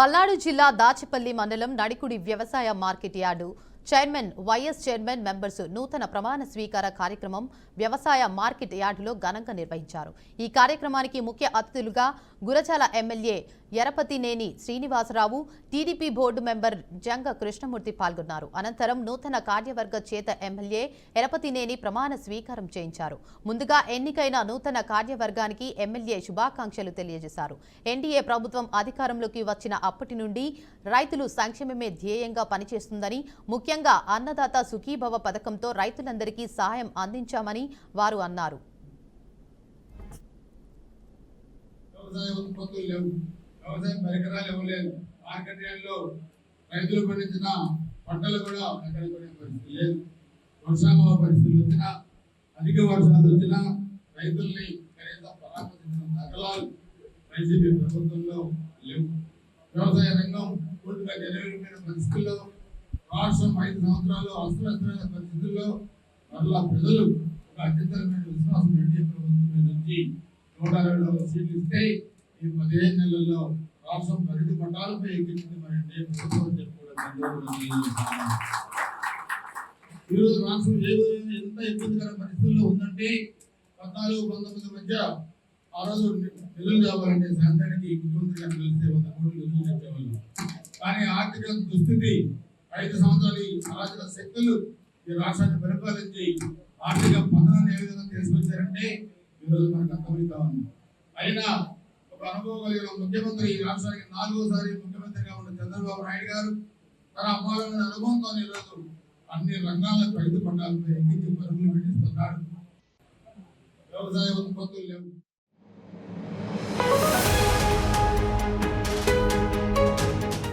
పల్నాడు జిల్లా దాచిపల్లి మండలం నడికుడి వ్యవసాయ market yard chairman YS chairman members నూతన ప్రమాణ స్వీకార కార్యక్రమం వ్యవసాయ మార్కెట్ యార్డులో ఘనంగా నిర్వహించారు. ఈ కార్యక్రమానికి ముఖ్య అతిథులుగా Gurajala MLA Yarapathineni Srinivasa Rao TDP board member Janga Krishnamurthy పాల్గొన్నారు. అనంతరం నూతన కార్యవర్గ చేత ఎమ్మెల్యే ఎరపతినేని ప్రమాణ స్వీకారం చేయించారు. ముందుగా ఎన్నికైన నూతన కార్యవర్గానికి ఎమ్మెల్యే శుభాకాంక్షలు తెలియజేశారు. ఎన్డీఏ ప్రభుత్వం అధికారంలోకి వచ్చిన అప్పటి నుండి రైతులు సంక్షేమమే ధ్యేయంగా పనిచేస్తుందని ముఖ్య ముఖ్యంగా అన్నదాత సుఖీభవ పథకంతో రైతులందరికీ సహాయం అందించామని వారు అన్నారు. వ్యవసాయ ఉత్పత్తులు లేవు. వ్యవసాయ పరికరాలు ఇవ్వలేదు మార్కెట్ యార్డ్లో రైతులు పండించిన పంటలు కూడా ఎక్కడ కొనే పరిస్థితి లేదు. వర్షాభావ పరిస్థితులు వచ్చినా అధిక వర్షాలు వచ్చినా రైతుల్ని కనీసం పరామర్శించిన దాఖలాలు వైసీపీ ప్రభుత్వంలో లేవు. వ్యవసాయ రంగం పూర్తిగా జనవరిపోయిన పరిస్థితుల్లో రాష్ట్రం ఐదు సంవత్సరాలు అస్తవ్యస్తమైన పరిస్థితుల్లో మరలా ప్రజలు ఒక అత్యంతమైన విశ్వాసం ఎన్డీఏ ప్రభుత్వం నుంచి నూట అరవై సీట్లు ఇస్తే ఈ పదిహేను నెలల్లో రాష్ట్రం పరిధి పట్టాలపై ఎక్కించింది మన ఎన్డీఏ ప్రభుత్వం అని ఈరోజు రాష్ట్రం ఏ విధంగా ఎంత ఇబ్బందికర పరిస్థితుల్లో ఉందంటే పద్నాలుగు పంతొమ్మిది మధ్య ఆ రోజు నిధులు కావాలంటే సంతానికి ముఖ్యమంత్రి గారు కలిస్తే వంద కోట్లు నిధులు చెప్పేవాళ్ళు. కానీ ఆర్థిక దుస్థితి ఐదు సంవత్సరాలు ఈ అరాజక శక్తులు ఈ రాష్ట్రాన్ని పరిపాలించి ఆర్థిక పతనాన్ని ఏ విధంగా తీసుకొచ్చారంటే ఈరోజు మనకు అర్థమవుతా ఉంది అయినా ఒక అనుభవం కలిగిన ముఖ్యమంత్రి ఈ రాష్ట్రానికి నాలుగోసారి ముఖ్యమంత్రిగా ఉన్న చంద్రబాబు నాయుడు గారు తన అపారమైన అనుభవంతో ఈరోజు అన్ని రంగాలకు రైతు పట్టాలపై ఎక్కించి పరుగులు పెట్టిస్తున్నాడు వ్యవసాయ ఉత్పత్తులు లేవు.